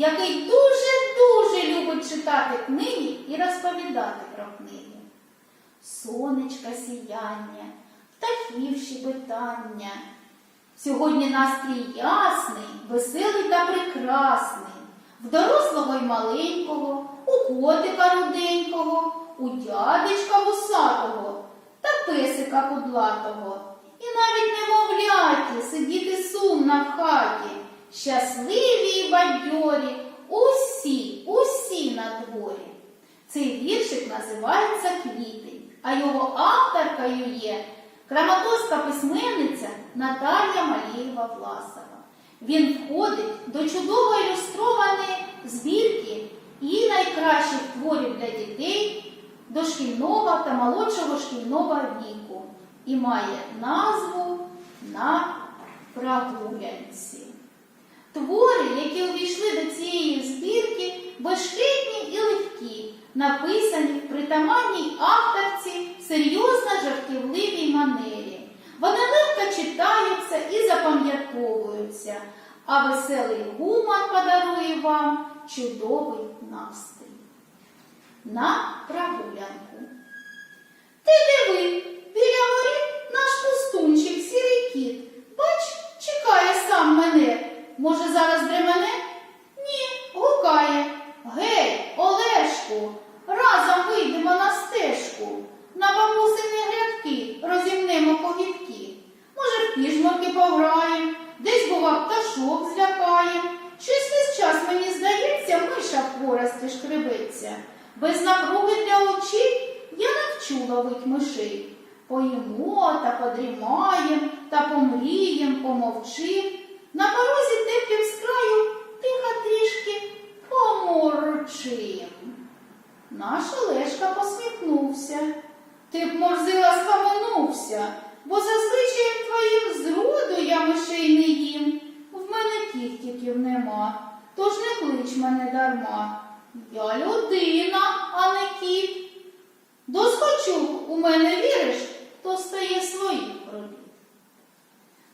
який дуже-дуже любить читати книги і розповідати про книги. Сонечка сіяння, птахів щебетання. Сьогодні настрій ясний, веселий та прекрасний. В дорослого й маленького, у котика руденького, у дядечка вусатого та песика кудлатого. І навіть немовляті сидіти сумно в хаті, щасливі й бадьорі, усі, усі на дворі. Цей віршик називається Квітень, а його авторкою є краматорська письменниця Наталія Малієва Власова. Він входить до чудово ілюстрованої збірки і найкращих творів для дітей дошкільного та молодшого шкільного віку і має назву на прогулянці. Твори, які увійшли до цієї збірки, безшкетні і легкі, написані в притаманній авторці серйозно жартівливій манері. Вони легко читаються і запам'ятовуються, а веселий гумор подарує вам чудовий настрій. На пташок злякаєм. Щось весь час мені здається, миша в порості шкребеться. Без напруги для очей я навчу ловить мишей. Поїмо та подрімаєм, та помрієм, помовчим. На порозі теплім з краю тихо трішки поморчим. Наш Олешка посміхнувся. Ти б, морзила, схаменувся, бо за звичаєм твоїм зроду я мишей не їм. В мене кіхтиків нема, тож не клич мене дарма. Я людина, а не кіт. Доскочу у мене віриш, то стає своїх робіт.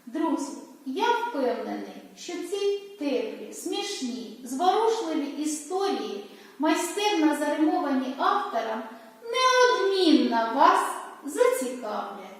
Друзі, я впевнений, що ці теплі, смішні, зворушливі історії, майстерно заримовані автором, неодмінно вас зацікавлять.